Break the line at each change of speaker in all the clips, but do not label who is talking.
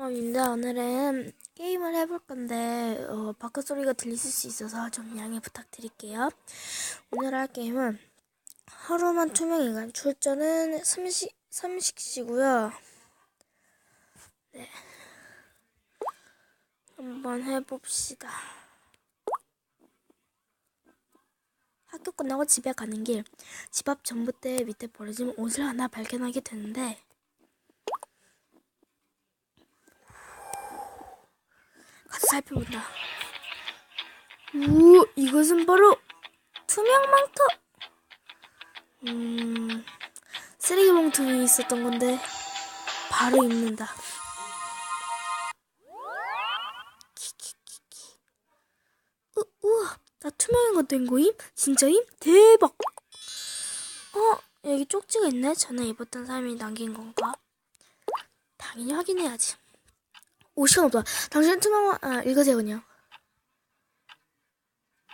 입니다. 오늘은 게임을 해볼 건데 어, 바깥 소리가 들리실 수 있어서 좀 양해 부탁드릴게요. 오늘 할 게임은 하루만 투명 인간 출전은 삼식 삼식씨고요. 네, 한번 해봅시다. 학교 끝나고 집에 가는 길, 집 앞 전봇대 밑에 버려진 옷을 하나 발견하게 되는데 가서 살펴본다. 우, 이것은 바로 투명 망토. 음, 쓰레기 봉투에 있었던 건데 바로 입는다. 키키키키. 우, 우와, 나 투명한 거된 거임? 진짜임? 대박. 어, 여기 쪽지가 있네. 전에 입었던 사람이 남긴 건가? 당연히 확인해야지. 오 시간 없다. 당신 투명 아 읽으세요 그냥.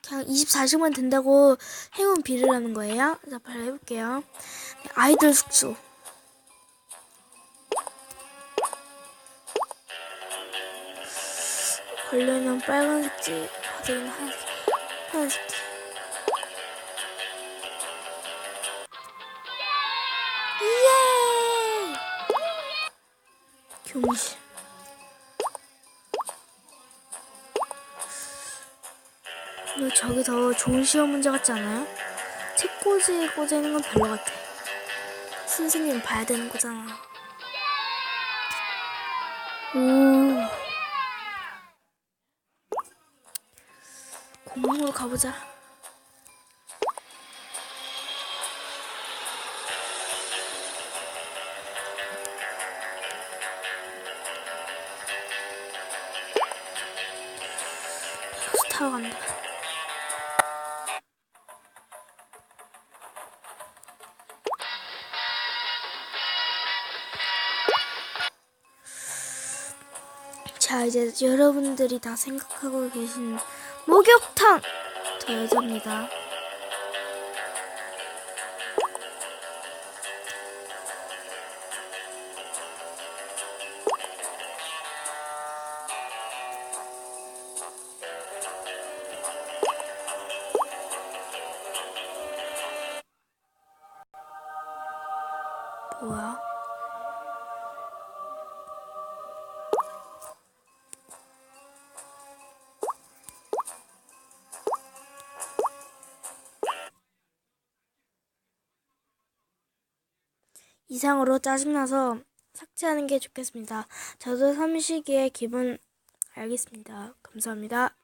그냥 24시간 된다고 행운 비례라는 거예요. 자 바로 해볼게요. 네, 아이들 숙소. 걸려면 빨간색 지, 바닥에는 하얀색, 하얀색 지. 예! 교무실. 근데 저기 더 좋은 시험 문제 같지 않아요? 책꽂이에 꽂아 있는 건 별로 같아. 선생님 봐야 되는 거잖아. 오. 공항으로 가보자. 타러 간다. 자, 이제 여러분들이 다 생각하고 계신 목욕탕! 저 여자입니다. 뭐야? 이상으로 짜증나서 삭제하는 게 좋겠습니다. 저도 삼시기의 기분 알겠습니다. 감사합니다.